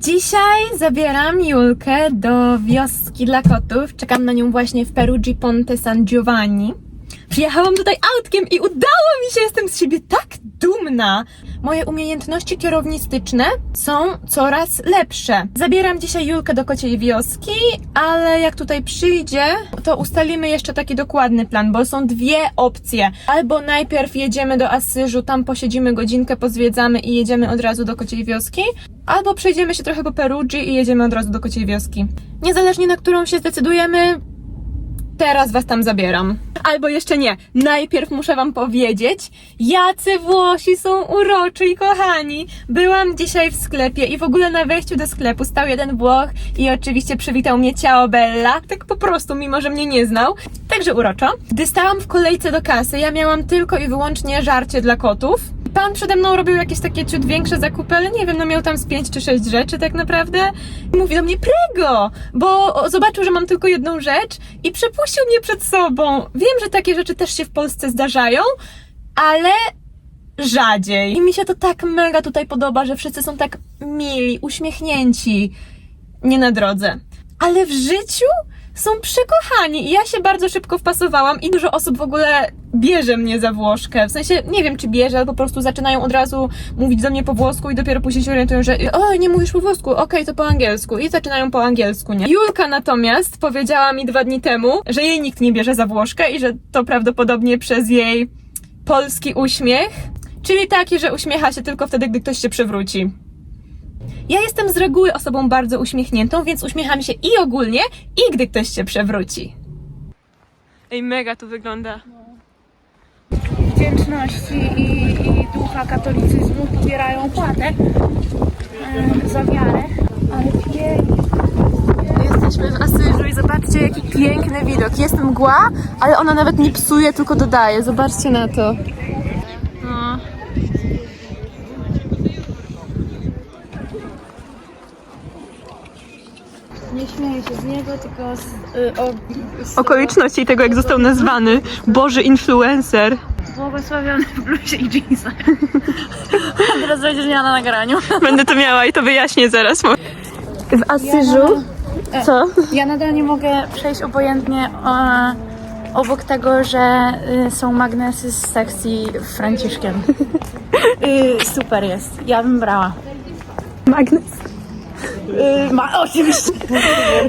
Dzisiaj zabieram Julkę do wioski dla kotów. Czekam na nią właśnie w Peruggi Ponte San Giovanni. Przyjechałam tutaj autkiem i udało mi się, jestem z siebie tak dumna. Moje umiejętności kierownictyczne są coraz lepsze. Zabieram dzisiaj Julkę do kociej wioski, ale jak tutaj przyjdzie, to ustalimy jeszcze taki dokładny plan, bo są dwie opcje. Albo najpierw jedziemy do Asyżu, tam posiedzimy godzinkę, pozwiedzamy i jedziemy od razu do kociej wioski, albo przejdziemy się trochę po Peruggi i jedziemy od razu do kociej wioski. Niezależnie na którą się zdecydujemy, Teraz was tam zabieram. Albo jeszcze nie. Najpierw muszę wam powiedzieć, jacy Włosi są uroczy i kochani. Byłam dzisiaj w sklepie i w ogóle na wejściu do sklepu stał jeden Włoch i oczywiście przywitał mnie Ciao Bella. Tak po prostu, mimo że mnie nie znał. Także uroczo. Gdy stałam w kolejce do kasy, ja miałam tylko i wyłącznie żarcie dla kotów. Pan przede mną robił jakieś takie ciut większe zakupy, ale nie wiem, no miał tam z pięć czy sześć rzeczy tak naprawdę. I mówi do mnie prego, bo zobaczył, że mam tylko jedną rzecz i przepuścił mnie przed sobą. Wiem, że takie rzeczy też się w Polsce zdarzają, ale rzadziej. I mi się to tak mega tutaj podoba, że wszyscy są tak mili, uśmiechnięci, nie na drodze. Ale w życiu są przekochani i ja się bardzo szybko wpasowałam i dużo osób w ogóle bierze mnie za Włoszkę. W sensie, nie wiem czy bierze, ale po prostu zaczynają od razu mówić do mnie po włosku i dopiero później się orientują, że o, nie mówisz po włosku, okej, to po angielsku i zaczynają po angielsku, nie? Julka natomiast powiedziała mi dwa dni temu, że jej nikt nie bierze za Włoszkę i że to prawdopodobnie przez jej polski uśmiech, czyli taki, że uśmiecha się tylko wtedy, gdy ktoś się przewróci. Ja jestem z reguły osobą bardzo uśmiechniętą, więc uśmiecham się i ogólnie, i gdy ktoś się przewróci. Ej, mega to wygląda. wdzięczności i, i ducha katolicyzmu pobierają opłatę e, za wiarę, ale pięknie. Jesteśmy w Asyżu i zobaczcie, jaki piękny widok. Jest mgła, ale ona nawet nie psuje, tylko dodaje. Zobaczcie na to. Nie śmieję się z niego, tylko z, y, o, z Okoliczności tego, jak został nazwany Boży influencer. błogosławiony w bluzie i jeansach. Teraz będziesz miała na nagraniu. Będę to miała i to wyjaśnię zaraz. W Asyżu? Co? Ja nadal nie mogę przejść obojętnie e, obok tego, że y, są magnesy z sekcji Franciszkiem. Y, super jest. Ja bym brała. Magnes. Y, ma, oczywiście.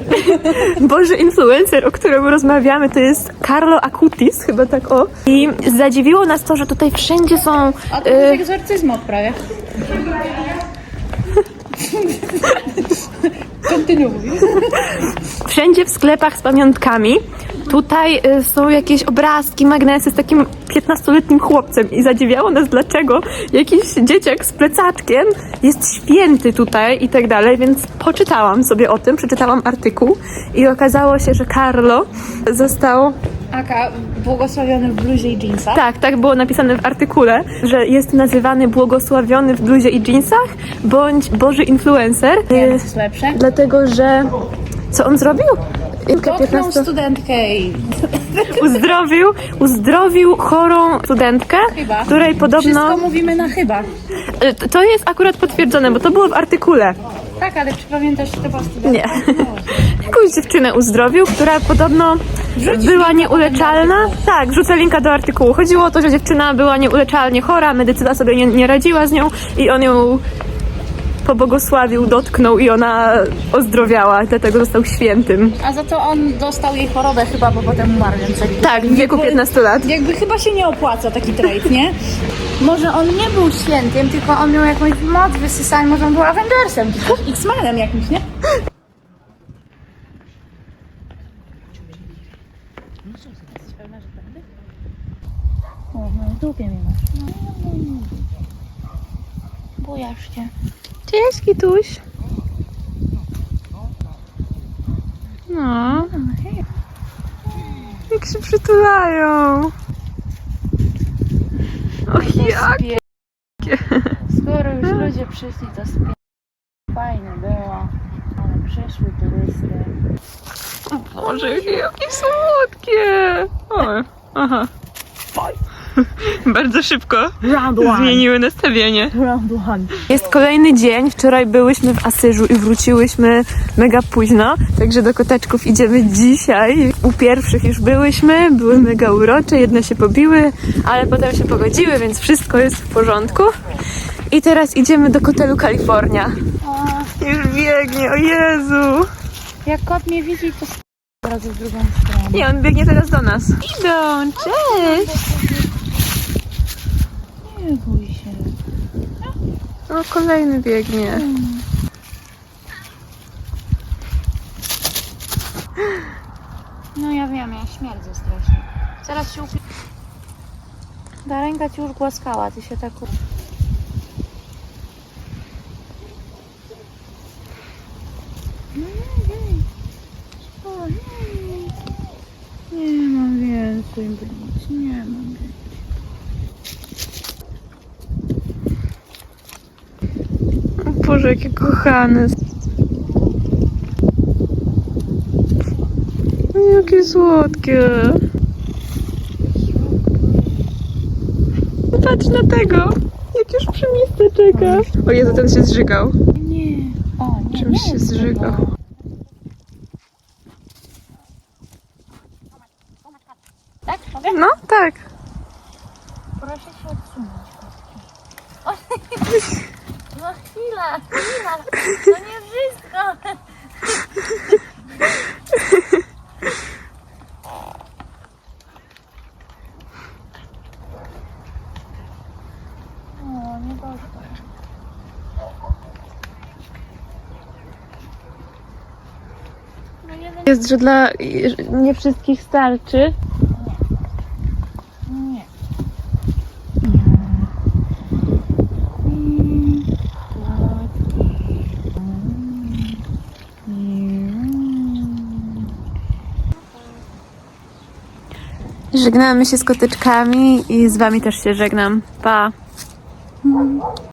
Boży influencer, o którym rozmawiamy, to jest Carlo Acutis, chyba tak o. I zadziwiło nas to, że tutaj wszędzie są. A to y, jest egzorcyzm odprawia. Kontynuuj. wszędzie w sklepach z pamiątkami. Tutaj y, są jakieś obrazki, magnesy z takim 15-letnim chłopcem i zadziwiało nas, dlaczego jakiś dzieciak z plecaczkiem jest święty tutaj i tak dalej, więc poczytałam sobie o tym, przeczytałam artykuł i okazało się, że Carlo został Aka, błogosławiony w bluzie i jeansach. Tak, tak było napisane w artykule, że jest nazywany błogosławiony w bluzie i jeansach, bądź Boży influencer. Nie, Y, to jest lepsze. Dlatego, że... Co on zrobił? Julka Dotknął 15 studentkę i uzdrowił, uzdrowił chorą studentkę, chyba. której podobno... Wszystko mówimy na chyba. Y, To jest akurat potwierdzone, bo to było w artykule. Tak, ale czy pamiętasz, że to była studentka? Nie. Jakąś dziewczynę uzdrowił, która podobno była nieuleczalna. Tak, wrzucę linka do artykułu. Chodziło o to, że dziewczyna była nieuleczalnie chora, medycyna sobie nie, nie radziła z nią i on ją pobłogosławił, dotknął i ona ozdrowiała, dlatego został świętym. A za to on dostał jej chorobę chyba, bo potem umarł, więc jakby, Tak, w wieku 15 lat. jakby chyba się nie opłaca taki trade, nie? Może on nie był świętym, tylko on miał jakąś moc wysysania, może on był Avengersem, czy coś, X-Menem jakimś, nie? O, no w dupie mnie masz. Bojasz się. Cześć, Kituś. No, jak się przytulają. Och, jak? Skoro już ludzie przyszli, to spie... Fajnie było, ale przyszły turysty. O Boże, jakie, jakie słodkie. O, aha. Bardzo szybko Round one. zmieniły nastawienie. Round one. Jest kolejny dzień. Wczoraj byłyśmy w Asyżu i wróciłyśmy mega późno, także do koteczków idziemy dzisiaj. U pierwszych już byłyśmy, były mega urocze, jedne się pobiły, ale potem się pogodziły, więc wszystko jest w porządku. I teraz idziemy do kotelu Kalifornia. O, Już biegnie, o Jezu! jak kot mnie widzi, to teraz w drugą stronę. Nie, on biegnie teraz do nas. Idą, cześć! Nie bój się. O, kolejny biegnie. No ja wiem, ja śmierdzę strasznie. Zaraz się upi... Ta ręka ci już głaskała, ty się tak... No nie, mam więcej nie mam więcej. O Boże, jakie kochane. Jakie słodkie. Patrz na tego. Jak już przy miejscu czeka. O Jezu, ten się zżygał. Nie. O, nie, Czymś się zżygał. Tak? Mogę? No, tak. Proszę się odsunąć. No chwila, chwila. To nie wszystko. O, nie doszło. No. Jest, że dla nie wszystkich starczy. Żegnamy się z koteczkami i z wami też się żegnam. Pa.